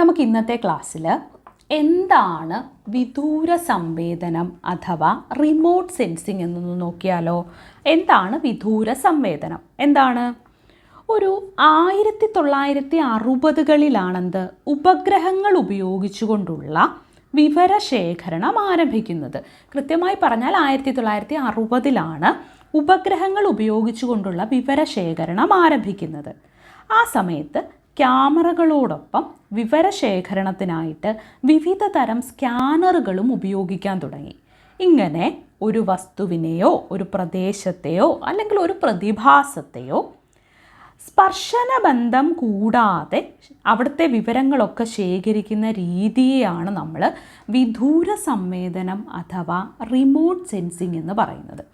നമുക്ക് ഇന്നത്തെ ക്ലാസ്സിൽ എന്താണ് വിദൂര സംവേദനം അഥവാ റിമോട്ട് സെൻസിങ് എന്നൊന്ന് നോക്കിയാലോ? എന്താണ് വിദൂര സംവേദനം? എന്താണ്? ഒരു ആയിരത്തി തൊള്ളായിരത്തി അറുപതുകളിലാണെന്ത് ഉപഗ്രഹങ്ങൾ ഉപയോഗിച്ചുകൊണ്ടുള്ള വിവരശേഖരണം ആരംഭിക്കുന്നത്. കൃത്യമായി പറഞ്ഞാൽ ആയിരത്തി തൊള്ളായിരത്തി അറുപതിലാണ് ഉപഗ്രഹങ്ങൾ ഉപയോഗിച്ചുകൊണ്ടുള്ള വിവരശേഖരണം ആരംഭിക്കുന്നത്. ആ സമയത്ത് ക്യാമറകളോടൊപ്പം വിവരശേഖരണത്തിനായിട്ട് വിവിധ തരം സ്കാനറുകളും ഉപയോഗിക്കാൻ തുടങ്ങി. ഇങ്ങനെ ഒരു വസ്തുവിനെയോ ഒരു പ്രദേശത്തെയോ അല്ലെങ്കിൽ ഒരു പ്രതിഭാസത്തെയോ സ്പർശനബന്ധം കൂടാതെ അവിടുത്തെ വിവരങ്ങളൊക്കെ ശേഖരിക്കുന്ന രീതിയെയാണ് നമ്മൾ വിദൂര സംവേദനം അഥവാ റിമോട്ട് സെൻസിങ് എന്ന് പറയുന്നത്.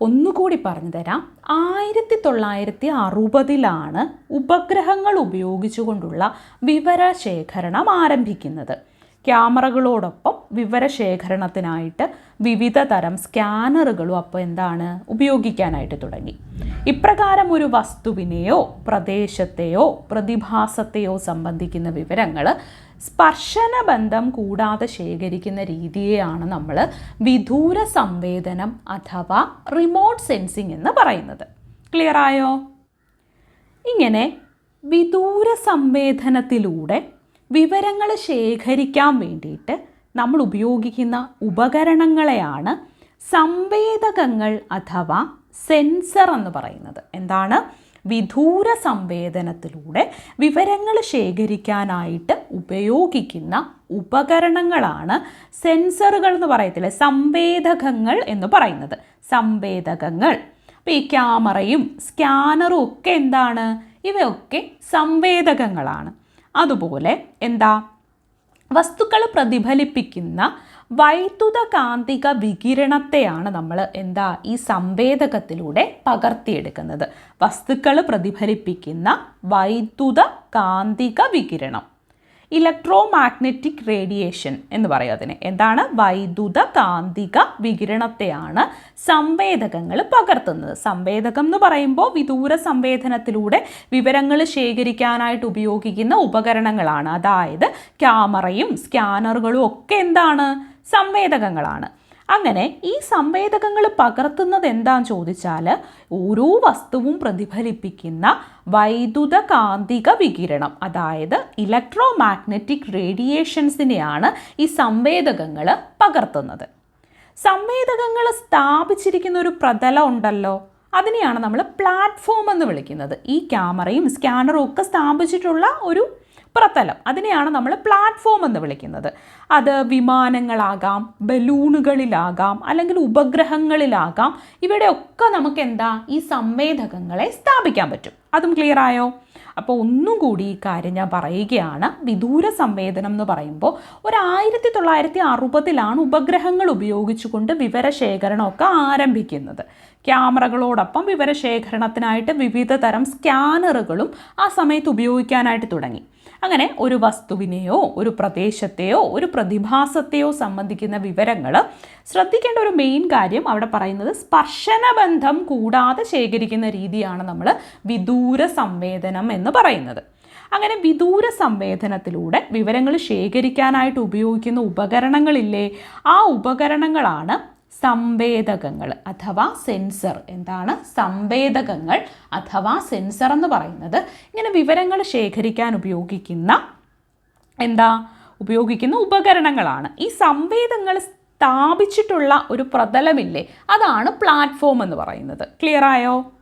ഒന്നുകൂടി പറഞ്ഞു തരാം. ആയിരത്തി തൊള്ളായിരത്തി അറുപതിലാണ് ഉപഗ്രഹങ്ങൾ ഉപയോഗിച്ചുകൊണ്ടുള്ള വിവരശേഖരണം ആരംഭിക്കുന്നത്. ക്യാമറകളോടൊപ്പം വിവരശേഖരണത്തിനായിട്ട് വിവിധ തരം സ്കാനറുകളും അപ്പോൾ എന്താണ് ഉപയോഗിക്കാനായിട്ട് തുടങ്ങി. ഇപ്രകാരം ഒരു വസ്തുവിനെയോ പ്രദേശത്തെയോ പ്രതിഭാസത്തെയോ സംബന്ധിക്കുന്ന വിവരങ്ങൾ സ്പർശന ബന്ധം കൂടാതെ ശേഖരിക്കുന്ന രീതിയെയാണ് നമ്മൾ വിദൂര സംവേദനം അഥവാ റിമോട്ട് സെൻസിങ് എന്ന് പറയുന്നത്. ക്ലിയറായോ ഇങ്ങനെ വിദൂര സംവേദനത്തിലൂടെ വിവരങ്ങൾ ശേഖരിക്കാൻ വേണ്ടിയിട്ട് നമ്മൾ ഉപയോഗിക്കുന്ന ഉപകരണങ്ങളെയാണ് സംവേദകങ്ങൾ അഥവാ സെൻസർ എന്ന് പറയുന്നത്. എന്താണ്? വിദൂര സംവേദനത്തിലൂടെ വിവരങ്ങൾ ശേഖരിക്കാനായിട്ട് ഉപയോഗിക്കുന്ന ഉപകരണങ്ങളാണ് സെൻസറുകൾ എന്ന് പറയത്തില്ലേ? സംവേദകങ്ങൾ എന്ന് പറയുന്നത്. സംവേദകങ്ങൾ. അപ്പോൾ ഈ ക്യാമറയും സ്കാനറും ഒക്കെ എന്താണ്? ഇവയൊക്കെ സംവേദകങ്ങളാണ്. അതുപോലെ എന്താ? വസ്തുക്കൾ പ്രതിഫലിപ്പിക്കുന്ന വൈദ്യുത കാന്തിക വികിരണത്തെയാണ് നമ്മൾ എന്താ ഈ സംവേദകത്തിലൂടെ പകർത്തിയെടുക്കുന്നത്. വസ്തുക്കൾ പ്രതിഫലിപ്പിക്കുന്ന വൈദ്യുത കാന്തിക വികിരണം. ഇലക്ട്രോ മാഗ്നറ്റിക് റേഡിയേഷൻ എന്ന് പറയും അതിന്. എന്താണ്? വൈദ്യുത കാന്തിക വികിരണത്തെയാണ് സംവേദകങ്ങൾ പകർത്തുന്നത്. സംവേദകം എന്ന് പറയുമ്പോൾ വിദൂര സംവേദനത്തിലൂടെ വിവരങ്ങൾ ശേഖരിക്കാനായിട്ട് ഉപയോഗിക്കുന്ന ഉപകരണങ്ങളാണ്. അതായത് ക്യാമറയും സ്കാനറുകളും ഒക്കെ എന്താണ്? സംവേദകങ്ങളാണ്. അങ്ങനെ ഈ സംവേദകങ്ങൾ പകർത്തുന്നത് എന്താന്ന് ചോദിച്ചാൽ ഓരോ വസ്തുവും പ്രതിഫലിപ്പിക്കുന്ന വൈദ്യുത കാന്തിക വികിരണം അതായത് ഇലക്ട്രോ മാഗ്നറ്റിക് റേഡിയേഷൻസിനെയാണ് ഈ സംവേദകങ്ങൾ പകർത്തുന്നത്. സംവേദകങ്ങൾ സ്ഥാപിച്ചിരിക്കുന്ന ഒരു പ്രതലം ഉണ്ടല്ലോ അതിനെയാണ് നമ്മൾ പ്ലാറ്റ്ഫോം എന്ന് വിളിക്കുന്നത്. ഈ ക്യാമറയും സ്കാനറും ഒക്കെ സ്ഥാപിച്ചിട്ടുള്ള ഒരു പ്രതലം. അതിനെയാണ് നമ്മൾ പ്ലാറ്റ്ഫോം എന്ന് വിളിക്കുന്നത്. അത് വിമാനങ്ങളാകാം ബലൂണുകളിലാകാം അല്ലെങ്കിൽ ഉപഗ്രഹങ്ങളിലാകാം. ഇവിടെയൊക്കെ നമുക്ക് എന്താ? ഈ സംവേദകങ്ങളെ സ്ഥാപിക്കാൻ പറ്റും. അതും ക്ലിയർ ആയോ? അപ്പോൾ ഒന്നും കൂടി ഈ കാര്യം ഞാൻ പറയുകയാണ്. വിദൂര സംവേദനം എന്ന് പറയുമ്പോൾ ഒരു ആയിരത്തി തൊള്ളായിരത്തി അറുപതിലാണ് ഉപഗ്രഹങ്ങൾ ഉപയോഗിച്ചുകൊണ്ട് വിവരശേഖരണമൊക്കെ ആരംഭിക്കുന്നത്. ക്യാമറകളോടൊപ്പം വിവരശേഖരണത്തിനായിട്ട് വിവിധ തരം സ്കാനറുകളും ആ സമയത്ത് ഉപയോഗിക്കാനായിട്ട് തുടങ്ങി. അങ്ങനെ ഒരു വസ്തുവിനെയോ ഒരു പ്രദേശത്തെയോ ഒരു പ്രതിഭാസത്തെയോ സംബന്ധിക്കുന്ന വിവരങ്ങൾ ശ്രദ്ധിക്കേണ്ട ഒരു മെയിൻ കാര്യം അവിടെ പറയുന്നത് സ്പർശന ബന്ധം കൂടാതെ ശേഖരിക്കുന്ന രീതിയാണ് നമ്മൾ വിദൂര സംവേദനം എന്ന് പറയുന്നത്. അങ്ങനെ വിദൂര സംവേദനത്തിലൂടെ വിവരങ്ങൾ ശേഖരിക്കാനായിട്ട് ഉപയോഗിക്കുന്ന ഉപകരണങ്ങളില്ലേ? ആ ഉപകരണങ്ങളാണ് സംവേദകങ്ങൾ അഥവാ സെൻസർ എന്താണ്? സംവേദകങ്ങൾ അഥവാ സെൻസർ എന്ന് പറയുന്നത്. ഇങ്ങനെ വിവരങ്ങൾ ശേഖരിക്കാൻ ഉപയോഗിക്കുന്ന എന്താ? ഉപയോഗിക്കുന്ന ഉപകരണങ്ങളാണ്. ഈ സംവേദങ്ങൾ സ്ഥാപിച്ചിട്ടുള്ള ഒരു പ്രതലമില്ലേ? അതാണ് പ്ലാറ്റ്ഫോം എന്ന് പറയുന്നത്. ക്ലിയർ ആയോ?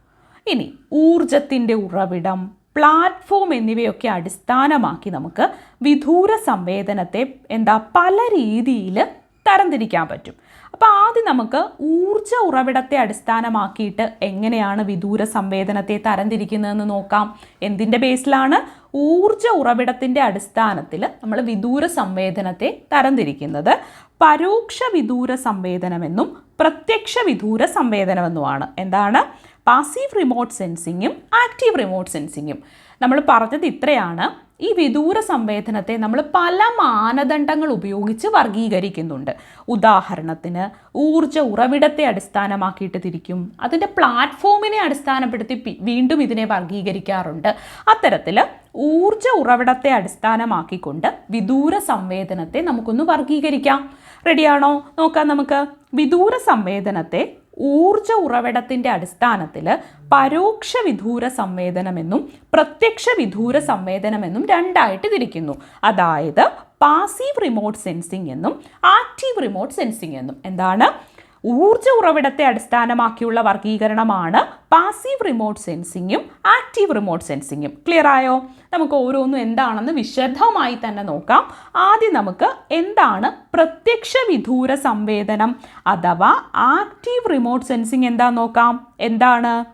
ഇനി ഊർജത്തിന്റെ ഉറവിടം പ്ലാറ്റ്ഫോം എന്നിവയൊക്കെ അടിസ്ഥാനമാക്കി നമുക്ക് വിദൂര സംവേദനത്തെ എന്താ പല രീതിയിൽ തരംതിരിക്കാൻ പറ്റും. അപ്പോൾ ആദ്യം നമുക്ക് ഊർജ ഉറവിടത്തെ അടിസ്ഥാനമാക്കിയിട്ട് എങ്ങനെയാണ് വിദൂര സംവേദനത്തെ തരംതിരിക്കുന്നതെന്ന് നോക്കാം. എന്തിന്റെ ബേസിലാണ്? ഊർജ ഉറവിടത്തിന്റെ അടിസ്ഥാനത്തിൽ നമ്മൾ വിദൂര സംവേദനത്തെ തരംതിരിക്കുന്നത്. പരോക്ഷ വിദൂര സംവേദനമെന്നും പ്രത്യക്ഷ വിദൂര സംവേദനമെന്നുമാണ്. എന്താണ്? പാസീവ് റിമോട്ട് സെൻസിങ്ങും ആക്റ്റീവ് റിമോട്ട് സെൻസിങ്ങും നമ്മൾ പറഞ്ഞത് ഇത്രയാണ്. ഈ വിദൂര സംവേദനത്തെ നമ്മൾ പല മാനദണ്ഡങ്ങൾ ഉപയോഗിച്ച് വർഗീകരിക്കുന്നുണ്ട് ഉദാഹരണത്തിന് ഊർജ ഉറവിടത്തെ അടിസ്ഥാനമാക്കിയിട്ട് തിരിക്കും. അതിന്റെ പ്ലാറ്റ്ഫോമിനെ അടിസ്ഥാനപ്പെടുത്തി വീണ്ടും ഇതിനെ വർഗീകരിക്കാറുണ്ട് അത്തരത്തിൽ ഊർജ ഉറവിടത്തെ അടിസ്ഥാനമാക്കിക്കൊണ്ട് വിദൂര സംവേദനത്തെ നമുക്കൊന്ന് വർഗീകരിക്കാം റെഡിയാണോ നോക്കാം നമുക്ക്. വിദൂര സംവേദനത്തെ ഊർജ ഉറവിടത്തിന്റെ അടിസ്ഥാനത്തിൽ പരോക്ഷ വിദൂര സംവേദനമെന്നും പ്രത്യക്ഷ വിദൂര സംവേദനമെന്നും രണ്ടായിട്ട് തിരിക്കുന്നു. അതായത് പാസീവ് റിമോട്ട് സെൻസിങ് എന്നും ആക്റ്റീവ് റിമോട്ട് സെൻസിങ് എന്നും. എന്താണ്? ഊർജ ഉറവിടത്തെ അടിസ്ഥാനമാക്കിയുള്ള വർഗീകരണമാണ് പാസീവ് റിമോട്ട് സെൻസിങ്ങും ആക്റ്റീവ് റിമോട്ട് സെൻസിങ്ങും ക്ലിയർ ആയോ? നമുക്ക് ഓരോന്നും എന്താണെന്ന് വിശദമായി തന്നെ നോക്കാം. ആദ്യം നമുക്ക് എന്താണ് പ്രത്യക്ഷ വിദൂര സംവേദനം അഥവാ ആക്റ്റീവ് റിമോട്ട് സെൻസിങ് എന്താ നോക്കാം? എന്താണ്?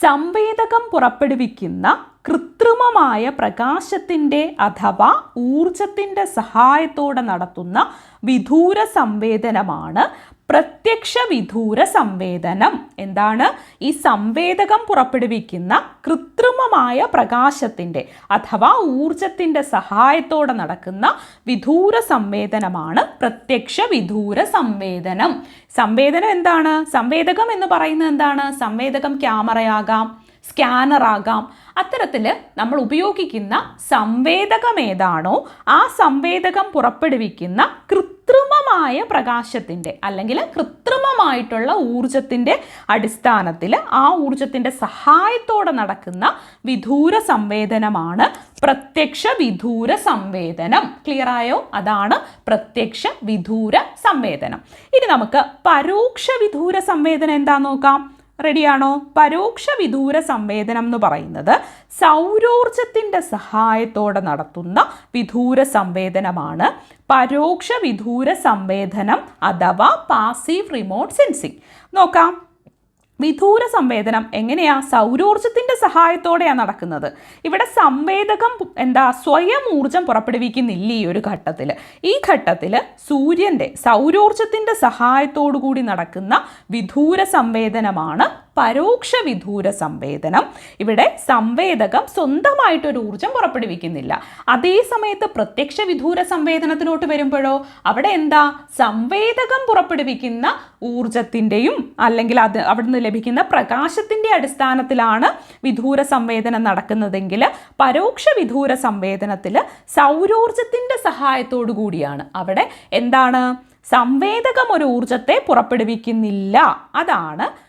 സംവേദകം പുറപ്പെടുവിക്കുന്ന കൃത്രിമമായ പ്രകാശത്തിന്റെ അഥവാ ഊർജത്തിന്റെ സഹായത്തോടെ നടത്തുന്ന വിദൂര സംവേദനമാണ് പ്രത്യക്ഷ വിദൂര സംവേദനം എന്താണ്? ഈ സംവേദകം പുറപ്പെടുവിക്കുന്ന കൃത്രിമമായ പ്രകാശത്തിന്റെ അഥവാ ഊർജത്തിന്റെ സഹായത്തോടെ നടക്കുന്ന വിദൂര സംവേദനമാണ് പ്രത്യക്ഷ വിദൂര സംവേദനം സംവേദനം എന്താണ്? സംവേദകം എന്ന് പറയുന്നത് എന്താണ്? സംവേദകം ക്യാമറയാകാം സ്കാനർ ആകാം. അത്തരത്തിൽ നമ്മൾ ഉപയോഗിക്കുന്ന സംവേദകം ഏതാണോ ആ സംവേദകം പുറപ്പെടുവിക്കുന്ന കൃത്രിമമായ പ്രകാശത്തിന്റെ അല്ലെങ്കിൽ കൃത്രിമമായിട്ടുള്ള ഊർജത്തിന്റെ അടിസ്ഥാനത്തിൽ ആ ഊർജത്തിന്റെ സഹായത്തോടെ നടക്കുന്ന വിദൂര സംവേദനമാണ് പ്രത്യക്ഷ വിദൂര സംവേദനം. ക്ലിയർ ആയോ? അതാണ് പ്രത്യക്ഷ വിദൂര സംവേദനം. ഇനി നമുക്ക് പരോക്ഷ വിദൂര സംവേദനം എന്താ നോക്കാം? റെഡിയാണോ പരോക്ഷ വിദൂര സംവേദനം എന്ന് പറയുന്നത് സൗരോർജത്തിന്റെ സഹായത്തോടെ നടത്തുന്ന വിദൂര സംവേദനമാണ്. പരോക്ഷ വിദൂര സംവേദനം അഥവാ പാസീവ് റിമോട്ട് സെൻസിങ് നോക്കാം. വിദൂര സംവേദനം എങ്ങനെയാ സൗരോർജത്തിന്റെ സഹായത്തോടെയാണ് നടക്കുന്നത്? ഇവിടെ സംവേദകം എന്താ സ്വയം ഊർജം പുറപ്പെടുവിക്കുന്നില്ല ഈ ഒരു ഘട്ടത്തിൽ ഈ ഘട്ടത്തിൽ സൂര്യന്റെ സൗരോർജത്തിന്റെ സഹായത്തോടു കൂടി നടക്കുന്ന വിദൂര സംവേദനമാണ് പരോക്ഷ വിദൂര സംവേദനം. ഇവിടെ സംവേദകം സ്വന്തമായിട്ടൊരു ഊർജം പുറപ്പെടുവിക്കുന്നില്ല. അതേ സമയത്ത് പ്രത്യക്ഷ വിദൂര സംവേദനത്തിലോട്ട് വരുമ്പോഴോ അവിടെ എന്താ? സംവേദകം പുറപ്പെടുവിക്കുന്ന ഊർജത്തിന്റെയും അല്ലെങ്കിൽ അത് അവിടുന്ന് ലഭിക്കുന്ന പ്രകാശത്തിന്റെ അടിസ്ഥാനത്തിലാണ് വിദൂര സംവേദനം നടക്കുന്നതെങ്കിൽ പരോക്ഷ വിദൂര സംവേദനത്തിൽ സൗരോർജത്തിന്റെ സഹായത്തോടു കൂടിയാണ്. അവിടെ എന്താണ്? സംവേദകം ഒരു ഊർജത്തെ പുറപ്പെടുവിക്കുന്നില്ല. അതാണ്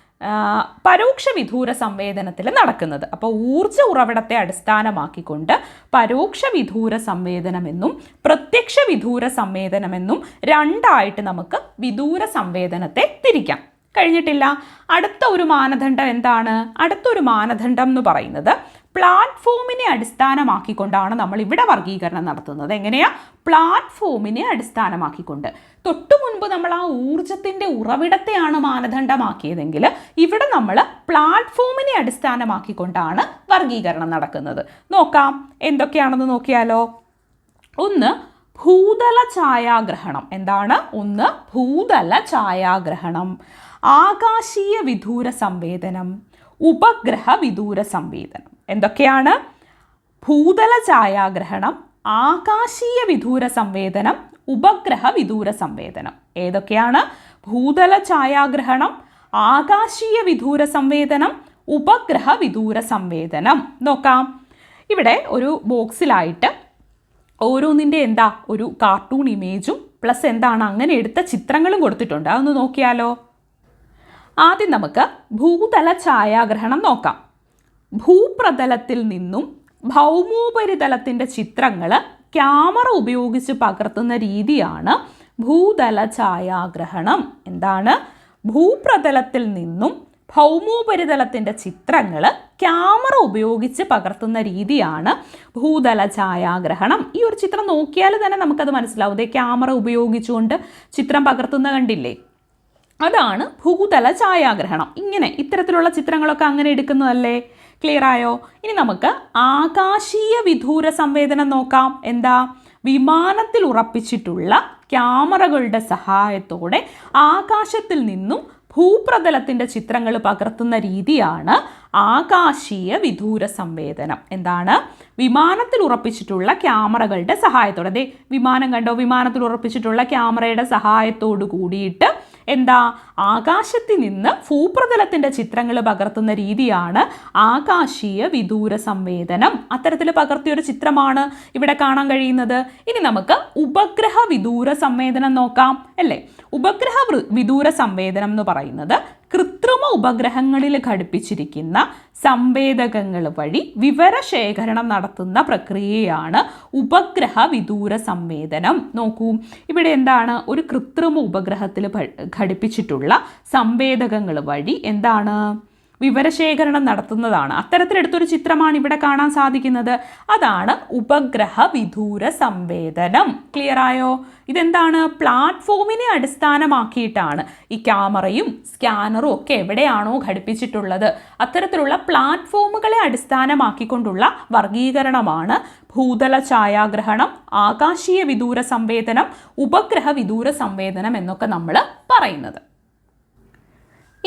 പരോക്ഷ വിദൂര സംവേദനത്തിൽ നടക്കുന്നത്. അപ്പോൾ ഊർജ ഉറവിടത്തെ അടിസ്ഥാനമാക്കിക്കൊണ്ട് പരോക്ഷ വിദൂര സംവേദനമെന്നും പ്രത്യക്ഷ വിദൂര സംവേദനമെന്നും രണ്ടായിട്ട് നമുക്ക് വിദൂര സംവേദനത്തെ തിരിക്കാം. കഴിഞ്ഞിട്ടില്ല. അടുത്ത ഒരു മാനദണ്ഡം എന്താണ്? അടുത്തൊരു മാനദണ്ഡം എന്ന് പറയുന്നത് പ്ലാറ്റ്ഫോമിനെ അടിസ്ഥാനമാക്കിക്കൊണ്ടാണ് നമ്മൾ ഇവിടെ വർഗീകരണം നടത്തുന്നത്. എങ്ങനെയാ? പ്ലാറ്റ്ഫോമിനെ അടിസ്ഥാനമാക്കിക്കൊണ്ട്. തൊട്ടു മുൻപ് നമ്മൾ ആ ഊർജത്തിന്റെ ഉറവിടത്തെയാണ് മാനദണ്ഡമാക്കിയതെങ്കിൽ ഇവിടെ നമ്മൾ പ്ലാറ്റ്ഫോമിനെ അടിസ്ഥാനമാക്കിക്കൊണ്ടാണ് വർഗീകരണം നടക്കുന്നത്. നോക്കാം. എന്തൊക്കെയാണെന്ന് നോക്കിയാലോ? ഒന്ന് ഭൂതല ഛായാഗ്രഹണം. എന്താണ്? ഒന്ന് ഭൂതല ഛായാഗ്രഹണം. ആകാശീയ വിദൂര സംവേദനം. ഉപഗ്രഹ വിദൂര സംവേദനം. എന്തൊക്കെയാണ്? ഭൂതല ഛായാഗ്രഹണം ആകാശീയ വിദൂര സംവേദനം ഉപഗ്രഹ വിദൂര സംവേദനം. ഏതൊക്കെയാണ്? ഭൂതല ഛായാഗ്രഹണം ആകാശീയ വിദൂര സംവേദനം ഉപഗ്രഹ വിദൂര സംവേദനം. നോക്കാം. ഇവിടെ ഒരു ബോക്സിലായിട്ട് ഓരോന്നിന്റെ എന്താ ഒരു കാർട്ടൂൺ ഇമേജും പ്ലസ് എന്താണ് അങ്ങനെ എടുത്ത ചിത്രങ്ങളും കൊടുത്തിട്ടുണ്ട്. അതൊന്ന് നോക്കിയാലോ. ആദ്യം നമുക്ക് ഭൂതല ഛായാഗ്രഹണം നോക്കാം. ഭൂപ്രതലത്തിൽ നിന്നും ഭൗമോപരിതലത്തിന്റെ ചിത്രങ്ങൾ ക്യാമറ ഉപയോഗിച്ച് പകർത്തുന്ന രീതിയാണ് ഭൂതല ഛായാഗ്രഹണം. എന്താണ്? ഭൂപ്രതലത്തിൽ നിന്നും ഭൗമോപരിതലത്തിന്റെ ചിത്രങ്ങൾ ക്യാമറ ഉപയോഗിച്ച് പകർത്തുന്ന രീതിയാണ് ഭൂതല ഛായാഗ്രഹണം. ഈ ഒരു ചിത്രം നോക്കിയാൽ തന്നെ നമുക്കത് മനസ്സിലാവും. ദേ ക്യാമറ ഉപയോഗിച്ചുകൊണ്ട് ചിത്രം പകർത്തുന്ന കണ്ടില്ലേ? അതാണ് ഭൂതല ഛായാഗ്രഹണം. ഇങ്ങനെ ഇത്തരത്തിലുള്ള ചിത്രങ്ങളൊക്കെ അങ്ങനെ എടുക്കുന്നതല്ലേ? ക്ലിയർ ആയോ? ഇനി നമുക്ക് ആകാശീയ വിദൂര സംവേദനം നോക്കാം. എന്താ? വിമാനത്തിൽ ഉറപ്പിച്ചിട്ടുള്ള ക്യാമറകളുടെ സഹായത്തോടെ ആകാശത്തിൽ നിന്നും ഭൂപ്രതലത്തിന്റെ ചിത്രങ്ങൾ പകർത്തുന്ന രീതിയാണ് ആകാശീയ വിദൂര സംവേദനം. എന്താണ്? വിമാനത്തിൽ ഉറപ്പിച്ചിട്ടുള്ള ക്യാമറകളുടെ സഹായത്തോടെ. അതെ വിമാനം കണ്ടോ? വിമാനത്തിൽ ഉറപ്പിച്ചിട്ടുള്ള ക്യാമറയുടെ സഹായത്തോടു കൂടിയിട്ട് എന്താ? ആകാശത്തിൽ നിന്ന് ഭൂപ്രതലത്തിന്റെ ചിത്രങ്ങൾ പകർത്തുന്ന രീതിയാണ് ആകാശീയ വിദൂര സംവേദനം. അത്തരത്തിൽ പകർത്തിയ ഒരു ചിത്രമാണ് ഇവിടെ കാണാൻ കഴിയുന്നത്. ഇനി നമുക്ക് ഉപഗ്രഹ വിദൂര സംവേദനം നോക്കാം അല്ലേ? ഉപഗ്രഹ വിദൂര സംവേദനം എന്ന് പറയുന്നത് കൃത്രിമ ഉപഗ്രഹങ്ങളിൽ ഘടിപ്പിച്ചിരിക്കുന്ന സംവേദകങ്ങൾ വഴി വിവരശേഖരണം നടത്തുന്ന പ്രക്രിയയാണ് ഉപഗ്രഹ വിദൂര സംവേദനം. നോക്കൂ ഇവിടെ എന്താണ്? ഒരു കൃത്രിമ ഉപഗ്രഹത്തിൽ ഘടിപ്പിച്ചിട്ടുള്ള സംവേദകങ്ങൾ വഴി എന്താണ്? വിവരശേഖരണം നടത്തുന്നതാണ്. അത്തരത്തിലെടുത്തൊരു ചിത്രമാണ് ഇവിടെ കാണാൻ സാധിക്കുന്നത്. അതാണ് ഉപഗ്രഹ വിദൂര സംവേദനം. ക്ലിയർ ആയോ? ഇതെന്താണ്? പ്ലാറ്റ്ഫോമിനെ അടിസ്ഥാനമാക്കിയിട്ടാണ് ഈ ക്യാമറയും സ്കാനറും ഒക്കെ എവിടെയാണോ ഘടിപ്പിച്ചിട്ടുള്ളത്. അത്തരത്തിലുള്ള പ്ലാറ്റ്ഫോമുകളെ അടിസ്ഥാനമാക്കിക്കൊണ്ടുള്ള വർഗീകരണമാണ് ഭൂതല ഛായാഗ്രഹണം ആകാശീയ വിദൂര സംവേദനം ഉപഗ്രഹ വിദൂര സംവേദനം എന്നൊക്കെ നമ്മൾ പറയുന്നത്.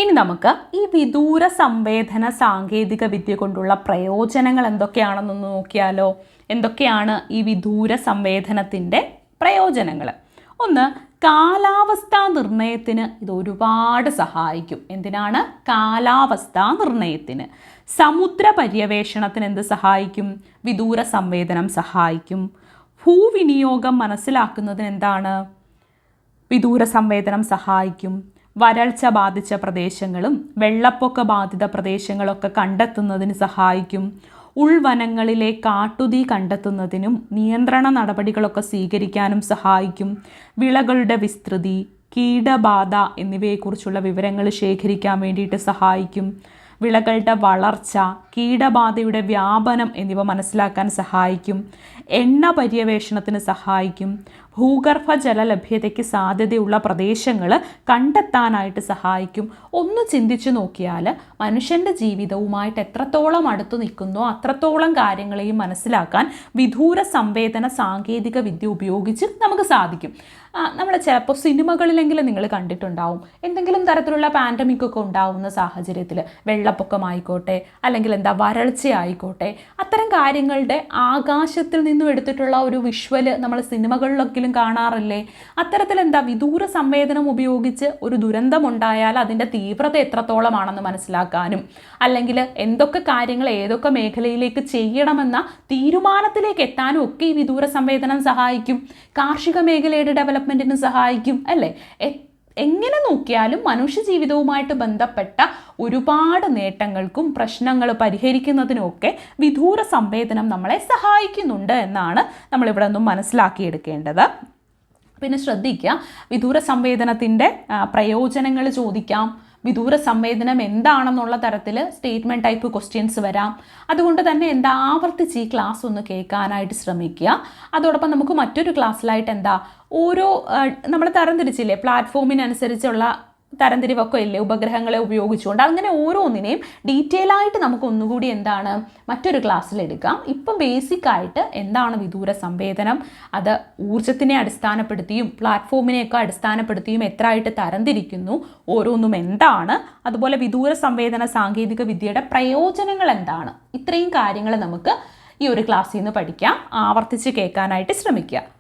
ഇനി നമുക്ക് ഈ വിദൂര സംവേദന സാങ്കേതിക വിദ്യ കൊണ്ടുള്ള പ്രയോജനങ്ങൾ എന്തൊക്കെയാണെന്നൊന്ന് നോക്കിയാലോ? എന്തൊക്കെയാണ് ഈ വിദൂര സംവേദനത്തിന്റെ പ്രയോജനങ്ങൾ? ഒന്ന് കാലാവസ്ഥാ നിർണയത്തിന് ഇത് ഒരുപാട് സഹായിക്കും. എന്തിനാണ്? കാലാവസ്ഥാ നിർണയത്തിന്. സമുദ്ര പര്യവേഷണത്തിന് എന്ത് സഹായിക്കും? വിദൂര സംവേദനം സഹായിക്കും. ഭൂവിനിയോഗം മനസ്സിലാക്കുന്നതിന് എന്താണ്? വിദൂര സംവേദനം സഹായിക്കും. വരൾച്ച ബാധിച്ച പ്രദേശങ്ങളും വെള്ളപ്പൊക്ക ബാധിത പ്രദേശങ്ങളൊക്കെ കണ്ടെത്തുന്നതിന് സഹായിക്കും. ഉൾവനങ്ങളിലെ കാട്ടുതീ കണ്ടെത്തുന്നതിനും നിയന്ത്രണ നടപടികളൊക്കെ സ്വീകരിക്കാനും സഹായിക്കും. വിളകളുടെ വിസ്തൃതി കീടബാധ എന്നിവയെക്കുറിച്ചുള്ള വിവരങ്ങൾ ശേഖരിക്കാൻ വേണ്ടിയിട്ട് സഹായിക്കും. വിളകളുടെ വളർച്ച കീടബാധയുടെ വ്യാപനം എന്നിവ മനസ്സിലാക്കാൻ സഹായിക്കും. എണ്ണ പര്യവേഷണത്തിന് സഹായിക്കും. ഭൂഗർഭ ജല ലഭ്യതയ്ക്ക് സാധ്യതയുള്ള പ്രദേശങ്ങൾ കണ്ടെത്താനായിട്ട് സഹായിക്കും. ഒന്ന് ചിന്തിച്ചു നോക്കിയാൽ മനുഷ്യന്റെ ജീവിതവുമായിട്ട് എത്രത്തോളം അടുത്തു നിൽക്കുന്നോ അത്രത്തോളം കാര്യങ്ങളെയും മനസ്സിലാക്കാൻ വിദൂര സംവേദന സാങ്കേതിക വിദ്യ ഉപയോഗിച്ച് നമുക്ക് സാധിക്കും. നമ്മൾ ചിലപ്പോൾ സിനിമകളിലെങ്കിലും നിങ്ങൾ കണ്ടിട്ടുണ്ടാവും. എന്തെങ്കിലും തരത്തിലുള്ള പാൻഡമിക് ഒക്കെ ഉണ്ടാവുന്ന സാഹചര്യത്തിൽ വെള്ളപ്പൊക്കമായിക്കോട്ടെ അല്ലെങ്കിൽ എന്താ വരൾച്ചയായിക്കോട്ടെ. അത്തരം കാര്യങ്ങളുടെ ആകാശത്തിൽ നിന്നും എടുത്തിട്ടുള്ള ഒരു വിഷ്വൽ നമ്മൾ സിനിമകളിലൊക്കെയും കാണാറില്ലേ? അത്തരത്തിൽ എന്താ വിദൂര സംവേദനം ഉപയോഗിച്ച് ഒരു ദുരന്തമുണ്ടായാൽ അതിന്റെ തീവ്രത എത്രത്തോളമാണെന്ന് മനസ്സിലാക്കാനും അല്ലെങ്കിൽ എന്തൊക്കെ കാര്യങ്ങൾ ഏതൊക്കെ മേഖലയിലേക്ക് ചെയ്യണമെന്ന തീരുമാനത്തിലേക്ക് എത്താനും ഒക്കെ ഈ വിദൂര സംവേദനം സഹായിക്കും. കാർഷിക മേഖലയുടെ ഡെവലപ്മെന്റിന് സഹായിക്കും അല്ലേ? എങ്ങനെ നോക്കിയാലും മനുഷ്യ ജീവിതവുമായിട്ട് ബന്ധപ്പെട്ട ഒരുപാട് നേട്ടങ്ങൾക്കും പ്രശ്നങ്ങൾ പരിഹരിക്കുന്നതിനുമൊക്കെ വിദൂര സംവേദനം നമ്മളെ സഹായിക്കുന്നുണ്ട് എന്നാണ് നമ്മളിവിടെ നിന്നും മനസ്സിലാക്കിയെടുക്കേണ്ടത്. പിന്നെ ശ്രദ്ധിക്കുക വിദൂര സംവേദനത്തിന്റെ പ്രയോജനങ്ങൾ ചോദിക്കാം. വിദൂര സംവേദനം എന്താണെന്നുള്ള തരത്തിൽ സ്റ്റേറ്റ്മെന്റ് ടൈപ്പ് ക്വസ്റ്റ്യൻസ് വരാം. അതുകൊണ്ട് തന്നെ എന്താ ആവർത്തിച്ച് ഈ ക്ലാസ് ഒന്ന് കേൾക്കാനായിട്ട് ശ്രമിക്കുക. അതോടൊപ്പം നമുക്ക് മറ്റൊരു ക്ലാസ്സിലായിട്ട് എന്താ ഓരോ നമ്മൾ തരംതിരിച്ചില്ലേ? പ്ലാറ്റ്ഫോമിനനുസരിച്ചുള്ള തരംതിരിവൊക്കെ ഇല്ലേ ഉപഗ്രഹങ്ങളെ ഉപയോഗിച്ചുകൊണ്ട്. അങ്ങനെ ഓരോന്നിനെയും ഡീറ്റെയിൽ ആയിട്ട് നമുക്ക് ഒന്നുകൂടി എന്താണ് മറ്റൊരു ക്ലാസ്സിൽ എടുക്കാം. ഇപ്പം ബേസിക് ആയിട്ട് എന്താണ് വിദൂര സംവേദനം? അത് ഊർജത്തിനെ അടിസ്ഥാനപ്പെടുത്തിയും പ്ലാറ്റ്ഫോമിനെയൊക്കെ അടിസ്ഥാനപ്പെടുത്തിയും എത്ര ആയിട്ട് തരംതിരിക്കുന്നു? ഓരോന്നും എന്താണ്? അതുപോലെ വിദൂര സംവേദന സാങ്കേതിക വിദ്യയുടെ പ്രയോജനങ്ങൾ എന്താണ്? ഇത്രയും കാര്യങ്ങൾ നമുക്ക് ഈ ഒരു ക്ലാസ്സിൽ നിന്ന് പഠിക്കാം. ആവർത്തിച്ച് കേൾക്കാനായിട്ട് ശ്രമിക്കുക.